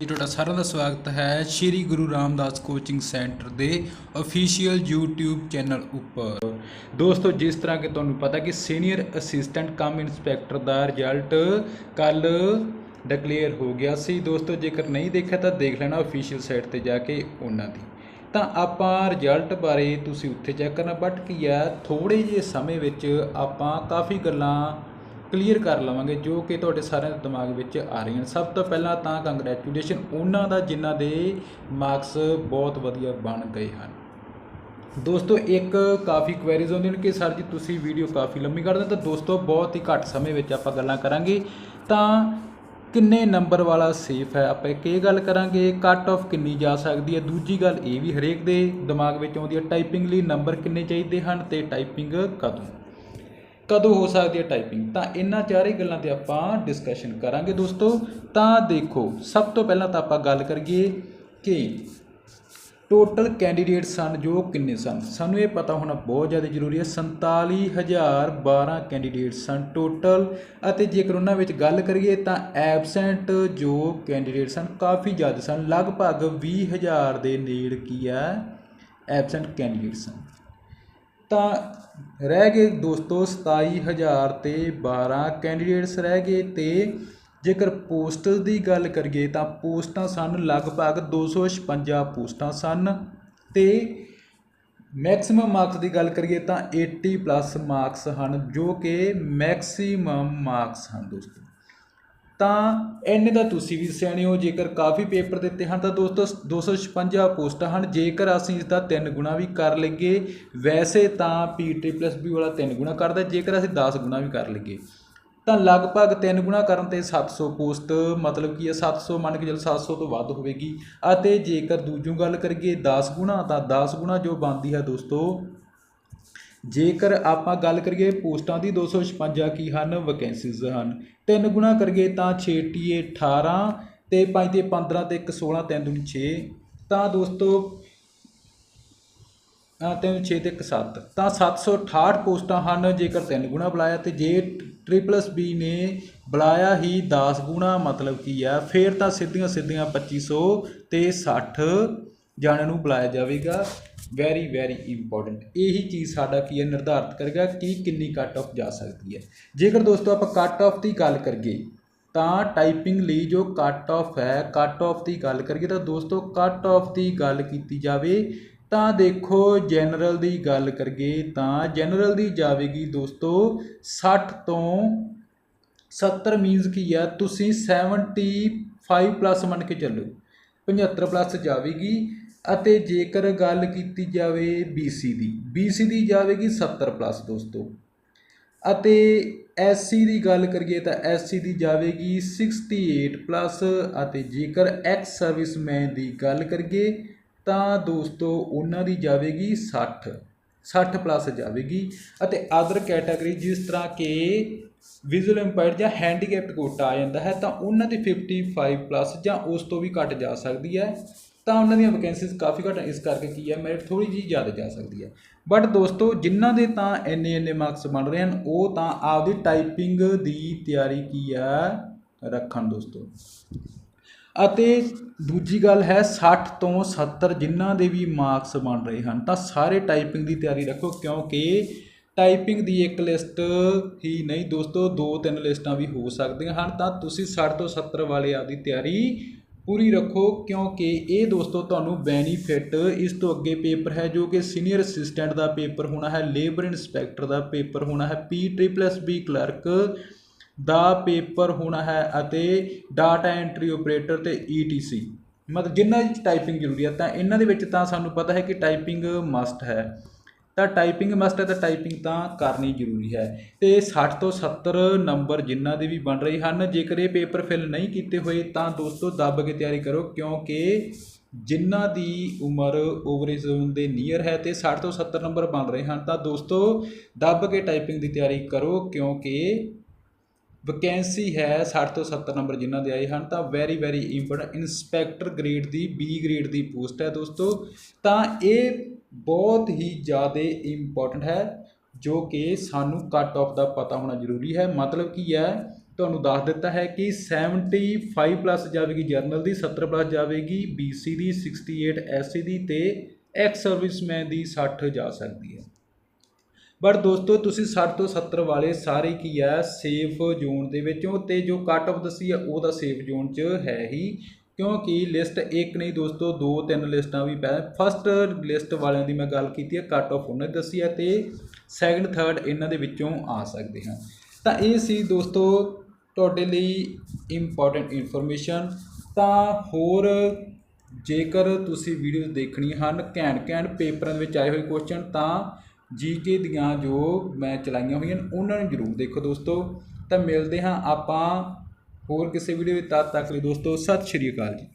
ਜੀ, ਤੁਹਾਡਾ ਸਾਰਿਆਂ ਦਾ ਸਵਾਗਤ ਹੈ ਸ਼੍ਰੀ ਗੁਰੂ ਰਾਮਦਾਸ ਕੋਚਿੰਗ ਸੈਂਟਰ ਦੇ ਅਫੀਸ਼ੀਅਲ YouTube ਚੈਨਲ ਉੱਪਰ। ਦੋਸਤੋ, ਜਿਸ ਤਰ੍ਹਾਂ ਕਿ ਤੁਹਾਨੂੰ ਪਤਾ ਕਿ ਸੀਨੀਅਰ ਅਸਿਸਟੈਂਟ ਕਮ ਇਨਸਪੈਕਟਰ ਦਾ ਰਿਜ਼ਲਟ ਕੱਲ ਡਿਕਲੇਅਰ ਹੋ ਗਿਆ ਸੀ। ਦੋਸਤੋ, ਜੇਕਰ ਨਹੀਂ ਦੇਖਿਆ ਤਾਂ ਦੇਖ ਲੈਣਾ ਅਫੀਸ਼ੀਅਲ ਸਾਈਟ ਤੇ ਜਾ ਕੇ ਉਹਨਾਂ ਦੀ। ਤਾਂ ਆਪਾਂ ਰਿਜ਼ਲਟ ਬਾਰੇ ਤੁਸੀਂ ਉੱਥੇ ਚੈੱਕ ਕਰਨਾ ਬਟ ਕੀ ਹੈ ਥੋੜੇ ਜਿਹੇ ਸਮੇਂ ਵਿੱਚ ਆਪਾਂ ਕਾਫੀ ਗੱਲਾਂ ਕਲੀਅਰ ਕਰ ਲਵਾਂਗੇ ਜੋ ਕਿ ਤੁਹਾਡੇ ਸਾਰਿਆਂ ਦੇ ਦਿਮਾਗ ਵਿੱਚ ਆ ਰਹੀਆਂ ਨੇ। ਸਭ ਤੋਂ ਪਹਿਲਾਂ ਤਾਂ ਕੰਗ੍ਰੈਚੁਲੇਸ਼ਨ ਉਹਨਾਂ ਦਾ ਜਿਨ੍ਹਾਂ ਦੇ ਮਾਰਕਸ ਬਹੁਤ ਵਧੀਆ ਬਣ ਗਏ ਹਨ। ਦੋਸਤੋ, ਇੱਕ ਕਾਫੀ ਕੁਐਰੀਜ਼ ਆਉਂਦੀਆਂ ਨੇ ਕਿ ਸਰ ਜੀ ਤੁਸੀਂ ਵੀਡੀਓ ਕਾਫੀ ਲੰਮੀ ਕਰ ਤਾਂ ਦੋਸਤੋ, ਬਹੁਤ ਹੀ ਘੱਟ ਸਮੇਂ ਵਿੱਚ ਆਪਾਂ ਗੱਲਾਂ ਕਰਾਂਗੇ। ਤਾਂ ਕਿੰਨੇ ਨੰਬਰ ਵਾਲਾ ਸੇਫ ਹੈ? ਆਪਾਂ ਇੱਕ ਇਹ ਗੱਲ ਕਰਾਂਗੇ ਕੱਟ ਆਫ ਕਿੰਨੀ ਜਾ ਸਕਦੀ ਹੈ? ਦੂਜੀ ਗੱਲ ਇਹ ਵੀ ਹਰੇਕ ਦੇ ਦਿਮਾਗ ਵਿੱਚ ਆਉਂਦੀ ਹੈ ਟਾਈਪਿੰਗ ਲਈ ਨੰਬਰ ਕਿੰਨੇ ਚਾਹੀਦੇ ਹਨ ਤੇ ਟਾਈਪਿੰਗ ਕਦੋਂ? ਕਦੋਂ ਹੋ ਸਕਦੀ ਹੈ ਟਾਈਪਿੰਗ ਤਾਂ ਇਹਨਾਂ ਚਾਰੇ ਗੱਲਾਂ ਤੇ ਆਪਾਂ ਡਿਸਕਸ਼ਨ ਕਰਾਂਗੇ ਦੋਸਤੋ। ਤਾਂ ਦੇਖੋ, ਸਭ ਤੋਂ ਪਹਿਲਾਂ ਤਾਂ ਆਪਾਂ ਗੱਲ ਕਰੀਏ ਕਿ ਟੋਟਲ ਕੈਂਡੀਡੇਟ ਸਨ ਜੋ ਕਿੰਨੇ ਸਨ? ਸਾਨੂੰ ਇਹ ਪਤਾ ਹੋਣਾ ਬਹੁਤ ਜ਼ਿਆਦਾ ਜ਼ਰੂਰੀ ਹੈ। 47012 ਕੈਂਡੀਡੇਟ ਸਨ ਟੋਟਲ ਅਤੇ ਜੇਕਰ ਉਹਨਾਂ ਵਿੱਚ ਗੱਲ ਕਰੀਏ ਤਾਂ ਐਬਸੈਂਟ ਜੋ ਕੈਂਡੀਡੇਟ ਸਨ ਕਾਫੀ ਜ਼ਿਆਦਾ ਸਨ। ਲਗਭਗ 20000 ਦੇ ਨੇੜ ਕੀ ਹੈ? ਐਬਸੈਂਟ ਕੈਂਡੀਡੇਟ ਸਨ। ਤਾਂ ਰਹਿ ਗਏ ਦੋਸਤੋ 27000 ਤੇ 12 ਕੈਂਡੀਡੇਟਸ ਰਹਿ ਗਏ ਤੇ ਜੇਕਰ ਪੋਸਟਸ ਦੀ ਗੱਲ ਕਰੀਏ ਤਾਂ ਪੋਸਟਾਂ ਸਨ ਲਗਭਗ 256 ਪੋਸਟਾਂ ਸਨ ਤੇ ਮੈਕਸਿਮਮ ਮਾਰਕਸ ਦੀ ਗੱਲ ਕਰੀਏ ਤਾਂ 80 ਪਲੱਸ ਮਾਰਕਸ ਹਨ ਜੋ ਕਿ ਮੈਕਸਿਮਮ ਮਾਰਕਸ ਹਨ ਦੋਸਤੋ। ਤਾਂ ਇੰਨੇ ਤਾਂ ਤੁਸੀਂ ਵੀ ਸਿਆਣੇ ਹੋ, ਜੇਕਰ ਕਾਫੀ ਪੇਪਰ ਦਿੱਤੇ ਹਨ ਤਾਂ ਦੋਸਤੋ 256 ਪੋਸਟਾਂ ਹਨ। ਜੇਕਰ ਅਸੀਂ ਇਸ ਦਾ 3 ਗੁਣਾ ਵੀ ਕਰ ਲਈਏ, ਵੈਸੇ ਤਾਂ ਪੀ ਪਲੱਸ ਬੀ ਵਾਲਾ 3 ਗੁਣਾ ਕਰਦਾ, ਜੇਕਰ ਅਸੀਂ 10 ਗੁਣਾ ਵੀ ਕਰ ਲਈਏ। ਤਾਂ ਲਗਭਗ 3 ਗੁਣਾ ਕਰਨ ਤੇ 700 ਪੋਸਟ, ਮਤਲਬ ਕੀ ਹੈ 700 ਮੰਨ ਕੇ ਚੱਲ 700 ਤੋਂ ਵੱਧ ਹੋਵੇਗੀ। ਅਤੇ ਜੇਕਰ ਦੂਜੂ ਗੱਲ ਕਰੀਏ 10 ਗੁਣਾ, ਤਾਂ 10 ਗੁਣਾ ਜੋ ਬਣਦੀ ਹੈ ਦੋਸਤੋ ਜੇਕਰ ਆਪਾਂ ਗੱਲ ਕਰੀਏ ਪੋਸਟਾਂ ਦੀ 256 ਕੀ ਹਨ? ਵੈਕੈਂਸੀਜ਼ ਹਨ। ਤਿੰਨ ਗੁਣਾ ਕਰੀਏ ਤਾਂ 6 ਟੀਏ 18 ਤੇ 5 ਤੇ 15 ਤੇ 1 16 3 ਦੂਣੀ 6 ਤਾਂ ਦੋਸਤੋ ਆ 3 6 ਤੇ 1 7 ਤਾਂ 768 ਪੋਸਟਾਂ ਹਨ, ਜੇਕਰ ਤਿੰਨ ਗੁਣਾ ਬੁਲਾਇਆ ਤੇ ਜੇ ਟ੍ਰਿਪਲਸ ਬੀ ਨੇ ਬੁਲਾਇਆ ਹੀ 10 ਗੁਣਾ, ਮਤਲਬ ਕੀ ਆ? ਫੇਰ ਤਾਂ ਸਿੱਧੀਆਂ ਸਿੱਧੀਆਂ 2500 ਤੇ 60 ਜਾਣਿਆਂ ਨੂੰ ਬੁਲਾਇਆ ਜਾਵੇਗਾ। ਵੈਰੀ ਵੈਰੀ ਇੰਪੋਰਟੈਂਟ ਇਹੀ ਚੀਜ਼ ਸਾਡਾ ਕੀ ਹੈ, ਨਿਰਧਾਰਤ ਕਰੇਗਾ ਕਿ ਕਿੰਨੀ ਕੱਟ ਆਫ ਜਾ ਸਕਦੀ ਹੈ। ਜੇਕਰ ਦੋਸਤੋ ਆਪਾਂ ਕੱਟ ਆਫ ਦੀ ਗੱਲ ਕਰੀਏ, ਤਾਂ ਟਾਈਪਿੰਗ ਲਈ ਜੋ ਕੱਟ ਆਫ ਹੈ ਕੱਟ ਆਫ ਦੀ ਗੱਲ ਕਰੀਏ, ਤਾਂ ਦੋਸਤੋ ਕੱਟ ਆਫ ਦੀ ਗੱਲ ਕੀਤੀ ਜਾਵੇ, ਤਾਂ ਦੇਖੋ ਜਨਰਲ ਦੀ ਗੱਲ ਕਰੀਏ, ਤਾਂ ਜਨਰਲ ਦੀ ਜਾਵੇਗੀ ਦੋਸਤੋ 60 ਤੋਂ 70 ਮੀਨਸ ਕੀ ਆ? ਤੁਸੀਂ 75 ਪਲੱਸ ਮੰਨ ਕੇ ਚੱਲੋ 75 ਪਲੱਸ ਜਾਵੇਗੀ। ਅਤੇ ਜੇਕਰ ਗੱਲ ਕੀਤੀ ਜਾਵੇ BC ਦੀ BC ਦੀ ਜਾਵੇਗੀ 70 ਪਲੱਸ ਦੋਸਤੋ। ਅਤੇ SC ਦੀ ਗੱਲ ਕਰੀਏ ਤਾਂ SC ਦੀ ਜਾਵੇਗੀ 68 ਪਲੱਸ ਅਤੇ ਜੇਕਰ ਐਕਸ ਸਰਵਿਸਮੈਨ ਦੀ ਗੱਲ ਕਰੀਏ ਤਾਂ ਦੋਸਤੋ ਉਹਨਾਂ ਦੀ ਜਾਵੇਗੀ 60 60 ਪਲੱਸ ਜਾਵੇਗੀ। ਅਤੇ ਅਦਰ ਕੈਟਾਗਰੀ ਜਿਸ ਤਰ੍ਹਾਂ ਕਿ ਵਿਜ਼ੂਅਲ ਇੰਪਾਇਰਡ ਜਾਂ ਹੈਂਡੀਕੈਪਡ ਕੋਟਾ ਆ ਜਾਂਦਾ ਹੈ ਤਾਂ ਉਹਨਾਂ ਦੀ 55 ਪਲੱਸ ਜਾਂ ਉਸ ਤੋਂ ਵੀ ਘੱਟ ਜਾ ਸਕਦੀ ਹੈ। ਤਾਂ ਉਹਨਾਂ ਦੀਆਂ ਵੈਕੈਂਸੀਜ਼ ਕਾਫੀ ਘੱਟ ਇਸ ਕਰਕੇ ਕੀ ਹੈ ਮੈਰਿਟ ਥੋੜੀ ਜਿਹੀ ਜ਼ਿਆਦਾ ਜਾ ਸਕਦੀ ਹੈ ਬਟ ਦੋਸਤੋ, ਜਿਨ੍ਹਾਂ ਦੇ ਤਾਂ ਇੰਨੇ ਇੰਨੇ ਮਾਰਕਸ ਬਣ ਰਹੇ ਹਨ, ਉਹ ਤਾਂ ਆਪਦੀ ਟਾਈਪਿੰਗ ਦੀ ਤਿਆਰੀ ਕੀ ਆ, ਰੱਖਣ ਦੋਸਤੋ। ਅਤੇ ਦੂਜੀ ਗੱਲ ਹੈ 60 ਤੋਂ 70 ਜਿਨ੍ਹਾਂ ਦੇ ਵੀ ਮਾਰਕਸ ਬਣ ਰਹੇ ਹਨ, ਤਾਂ ਸਾਰੇ ਟਾਈਪਿੰਗ ਦੀ ਤਿਆਰੀ ਰੱਖੋ, ਕਿਉਂਕਿ ਟਾਈਪਿੰਗ ਦੀ ਇੱਕ ਲਿਸਟ ਹੀ ਨਹੀਂ ਦੋਸਤੋ, ਦੋ ਤਿੰਨ ਲਿਸਟਾਂ ਵੀ ਹੋ ਸਕਦੀਆਂ ਹਨ, ਤਾਂ ਤੁਸੀਂ 60 ਤੋਂ 70 ਵਾਲੇ ਆਪਦੀ ਤਿਆਰੀ ਪੂਰੀ ਰੱਖੋ ਕਿਉਂਕਿ ਇਹ ਦੋਸਤੋ ਤੁਹਾਨੂੰ ਬੈਨੀਫਿਟ ਇਸ ਤੋਂ ਅੱਗੇ ਪੇਪਰ ਹੈ ਜੋ ਕਿ ਸੀਨੀਅਰ ਅਸਿਸਟੈਂਟ ਦਾ ਪੇਪਰ ਹੋਣਾ ਹੈ ਲੇਬਰ ਇਨਸਪੈਕਟਰ ਦਾ ਪੇਪਰ ਹੋਣਾ ਹੈ P triple S B clerk ਦਾ ਪੇਪਰ ਹੋਣਾ ਹੈ ਅਤੇ ਡਾਟਾ ਐਂਟਰੀ ਆਪਰੇਟਰ ਤੇ ETC ਮਤਲਬ ਜਿਨ੍ਹਾਂ ਵਿੱਚ ਟਾਈਪਿੰਗ ਜ਼ਰੂਰੀ ਹੈ ਤਾਂ ਇਹਨਾਂ ਦੇ ਵਿੱਚ ਤਾਂ ਸਾਨੂੰ ਪਤਾ ਹੈ ਕਿ ਟਾਈਪਿੰਗ ਮਸਟ ਹੈ। ਤਾਂ ਟਾਈਪਿੰਗ ਮਸਟ ਹੈ, ਤਾਂ ਟਾਈਪਿੰਗ ਤਾਂ ਕਰਨੀ ਜ਼ਰੂਰੀ ਹੈ। ਤੇ 60 ਤੋਂ 70 ਨੰਬਰ ਜਿਨ੍ਹਾਂ ਦੇ ਵੀ ਬਣ ਰਹੇ ਹਨ, ਜੇਕਰ ਇਹ ਪੇਪਰ ਫਿਲ ਨਹੀਂ ਕੀਤੇ ਹੋਏ, ਤਾਂ ਦੋਸਤੋ ਦੱਬ ਕੇ ਤਿਆਰੀ ਕਰੋ, ਕਿਉਂਕਿ ਜਿਨ੍ਹਾਂ ਦੀ ਉਮਰ ਓਵਰੇਜ ਜ਼ੋਨ ਦੇ ਨੀਅਰ ਹੈ ਤੇ 60 ਤੋਂ 70 ਨੰਬਰ ਬਣ ਰਹੇ ਹਨ, ਤਾਂ ਦੋਸਤੋ ਦੱਬ ਕੇ ਟਾਈਪਿੰਗ ਦੀ ਤਿਆਰੀ ਕਰੋ, ਕਿਉਂਕਿ ਵੈਕੈਂਸੀ ਹੈ 60 ਤੋਂ 70 ਨੰਬਰ ਜਿਨ੍ਹਾਂ ਦੇ ਆਏ ਹਨ, ਤਾਂ very very important inspector grade ਦੀ ਬੀ ਗ੍ਰੇਡ ਦੀ ਪੋਸਟ ਹੈ ਦੋਸਤੋ। ਤਾਂ ਇਹ ਬਹੁਤ ਹੀ ਜ਼ਿਆਦਾ ਇੰਪੋਰਟੈਂਟ ਹੈ, ਜੋ ਕਿ ਸਾਨੂੰ ਕੱਟ ਆਫ ਦਾ ਪਤਾ ਹੋਣਾ ਜ਼ਰੂਰੀ ਹੈ। ਮਤਲਬ ਕੀ ਹੈ, ਤੁਹਾਨੂੰ ਦੱਸ ਦਿੱਤਾ ਹੈ ਕਿ 75 ਪਲੱਸ ਜਾਵੇਗੀ ਜਰਨਲ ਦੀ 70 ਪਲੱਸ ਜਾਵੇਗੀ BC ਦੀ 68 SC ਦੀ ਤੇ ਐਕਸ ਸਰਵਿਸਮੈਨ ਦੀ 60 ਜਾ ਸਕਦੀ ਹੈ। ਬਟ ਦੋਸਤੋ, ਤੁਸੀਂ 60 ਤੋਂ 70 ਵਾਲੇ ਸਾਰੇ ਕੀ ਹੈ ਸੇਫ ਜ਼ੋਨ ਦੇ ਵਿੱਚੋਂ ਤੇ ਜੋ ਕੱਟ ਆਫ ਦੱਸੀ ਹੈ, ਉਹ ਤਾਂ ਸੇਫ ਜ਼ੋਨ 'ਚ ਹੈ ਹੀ। ਕਿਉਂਕਿ ਲਿਸਟ ਇੱਕ ਨਹੀਂ ਦੋਸਤੋ, ਦੋ ਤਿੰਨ ਲਿਸਟਾਂ ਵੀ ਪੈ ਫਸਟ ਲਿਸਟ ਵਾਲਿਆਂ ਦੀ ਮੈਂ ਗੱਲ ਕੀਤੀ ਹੈ ਕੱਟ ਆਫ ਉਹਨਾਂ ਦੱਸੀ ਹੈ ਤੇ ਸੈਕੰਡ ਥਰਡ ਇਹਨਾਂ ਦੇ ਵਿੱਚੋਂ ਆ ਸਕਦੇ ਹਨ ਤਾਂ ਇਹ ਸੀ ਦੋਸਤੋ ਤੁਹਾਡੇ ਲਈ ਇੰਪੋਰਟੈਂਟ ਇਨਫੋਰਮੇਸ਼ਨ ਤਾਂ ਹੋਰ ਜੇਕਰ ਤੁਸੀਂ ਵੀਡੀਓ ਦੇਖਣੀਆਂ ਹਨ ਘੈਂਟ ਘੈਂਟ ਪੇਪਰਾਂ ਦੇ ਵਿੱਚ ਆਏ ਹੋਏ ਕੁਐਸਚਨ ਤਾਂ ਜੀਕੇ ਦੀਆਂ ਜੋ ਮੈਂ ਚਲਾਈਆਂ ਹੋਈਆਂ ਉਹਨਾਂ ਨੂੰ ਜ਼ਰੂਰ ਦੇਖੋ ਦੋਸਤੋ। ਤਾਂ ਮਿਲਦੇ ਹਾਂ ਆਪਾਂ ਹੋਰ ਕਿਸੇ ਵੀਡੀਓ ਵਿੱਚ ਤਦ ਤੱਕ ਲਈ ਦੋਸਤੋ ਸਤਿ ਸ਼੍ਰੀ ਅਕਾਲ ਜੀ।